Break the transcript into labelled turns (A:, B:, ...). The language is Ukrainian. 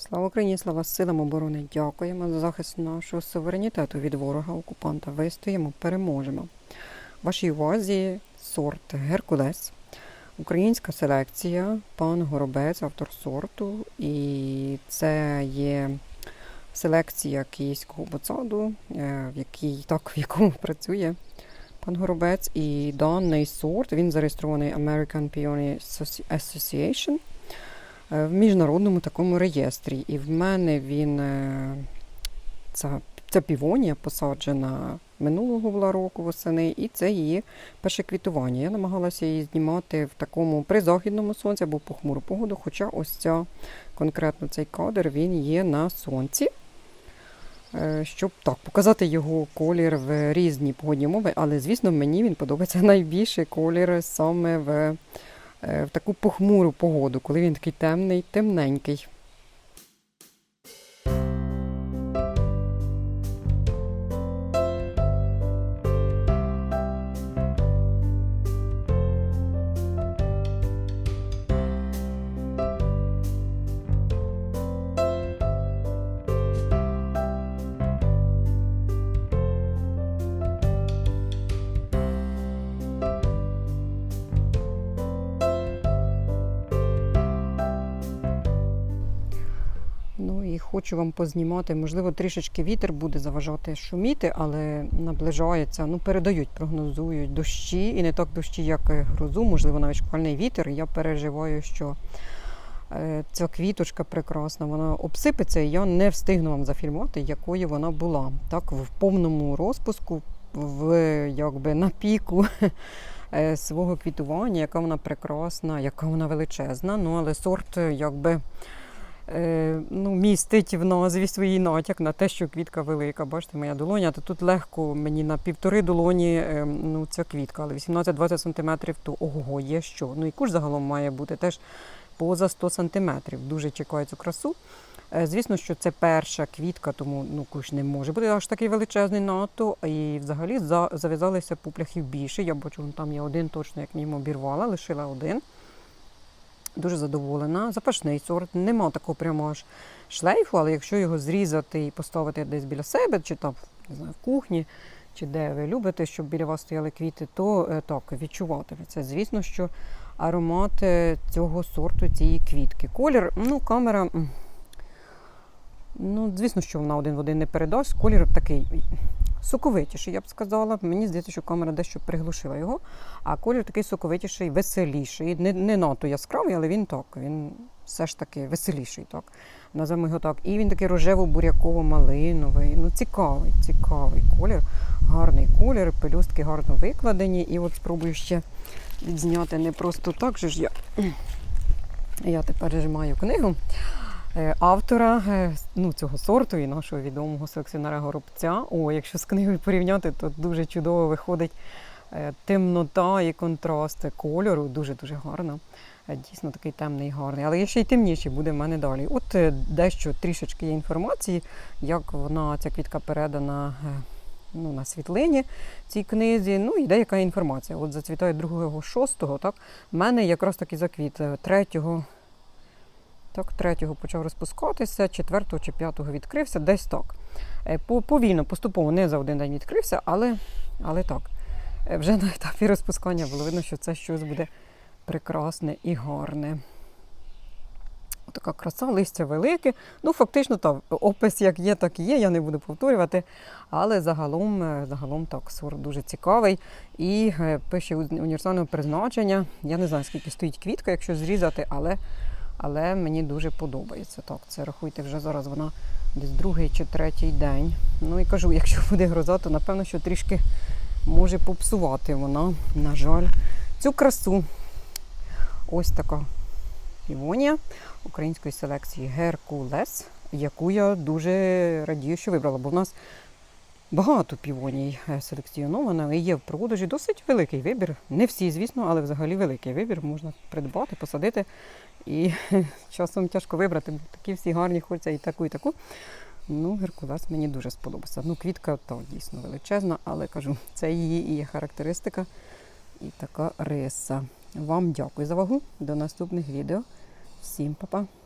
A: Слава Україні, слава силам оборони! Дякуємо за захист нашого суверенітету від ворога окупанта. Вистоїмо, переможемо. Вашій увазі сорт Геркулес, українська селекція, пан Горобець, автор сорту. І це є селекція київського ботсаду, е, в якій так в якому працює пан Горобець. І даний сорт він зареєстрований American Peony Association в міжнародному такому реєстрі. І в мене він е, ця, ця півонія посаджена минулого була року восени, і це її перше квітування. Я намагалася її знімати в такому призахідному сонці або похмуру погоду, хоча ось ця конкретно цей кадр він є на сонці. Е, Щоб так показати його колір в різні погодні умови, але звісно мені він подобається найбільше колір саме в, е, в таку похмуру погоду, коли він такий темний, темненький. Хочу вам познімати. Можливо, трішечки вітер буде заважати шуміти, але наближається. Ну, передають, прогнозують дощі, і не так дощі, як грозу, можливо, навіть шквальний вітер. Я переживаю, що е, ця квіточка прекрасна, вона обсипеться, і я не встигну вам зафільмувати, якою вона була. Так, в повному розпуску, в якби на піку. е, Свого квітування, яка вона прекрасна, яка вона величезна. Ну, але сорт, е, якби е, ну, містить в назві свій натяк на те, що квітка велика. Бачите, моя долоня, то тут легко мені на півтори долоні е, ну, ця квітка, але 18-20 см, то ого, є що. Ну і куш загалом має бути теж поза 100 см. Дуже чекаю цю красу. Е, Звісно, що це перша квітка, тому ну, куш не може бути аж такий величезний надто. І взагалі за- зав'язалися пупляхів більше. Я бачу, там є один точно, як мінімум обірвала, лишила один. Дуже задоволена. Запашний сорт. Нема такого прямо аж шлейфу, але якщо його зрізати і поставити десь біля себе, чи там не знаю, в кухні, чи де ви любите, щоб біля вас стояли квіти, то е, так, відчуватиметься. Звісно, що аромат е, цього сорту, цієї квітки. Колір, ну, камера. Ну, звісно, що вона один в один не передасть. Колір такий соковитіший, я б сказала. Мені здається, що камера дещо приглушила його. А колір такий соковитіший, веселіший. Не, не надто яскравий, але він так, він все ж таки веселіший, так. Називаємо його так. І він такий рожево-буряково-малиновий. Ну, цікавий, цікавий колір, гарний колір, пелюстки гарно викладені. І от спробую ще відзняти не просто так же ж я. Я тепер зжимаю книгу автора е, ну, цього сорту і нашого відомого селекціонера горобця. О, якщо з книгою порівняти, то дуже чудово виходить е, темнота і контрасти кольору. Дуже-дуже гарно. Е, Дійсно такий темний, гарний. Але є ще й темніший буде в мене далі. От е, дещо трішечки є інформації, як вона, ця квітка передана. е, Ну, на світлині цій книзі. Ну і деяка інформація. От зацвітає 2-6, так? В мене якраз таки заквіт 3 так, третього почав розпускатися, четвертого чи п'ятого відкрився, десь так. Е, Повільно, поступово, не за один день відкрився, але, але так. Е, Вже на етапі розпускання було видно, що це щось буде прекрасне і гарне. Така краса, листя велике. Ну, фактично, так, опис як є, так і є, я не буду повторювати. Але загалом, е, загалом так, сорт дуже цікавий. І пише уні- універсального призначення. Я не знаю, скільки стоїть квітка, якщо зрізати, але але мені дуже подобається. Так, це рахуйте, вже зараз вона десь другий чи третій день. Ну і кажу, якщо буде гроза, то напевно, що трішки може попсувати вона, на жаль, цю красу. Ось така півонія української селекції Геркулес, яку я дуже радію, що вибрала, бо в нас багато півоній е, селекціоновано і є в продажі досить великий вибір. Не всі, звісно, але взагалі великий вибір. Можна придбати, посадити. І часом тяжко вибрати. Такі всі гарні, хочеться і таку, і таку. Ну, Геркулес мені дуже сподобався. Ну, квітка то дійсно величезна, але кажу, це її і є характеристика і така риса. Вам дякую за увагу. До наступних відео. Всім па-па!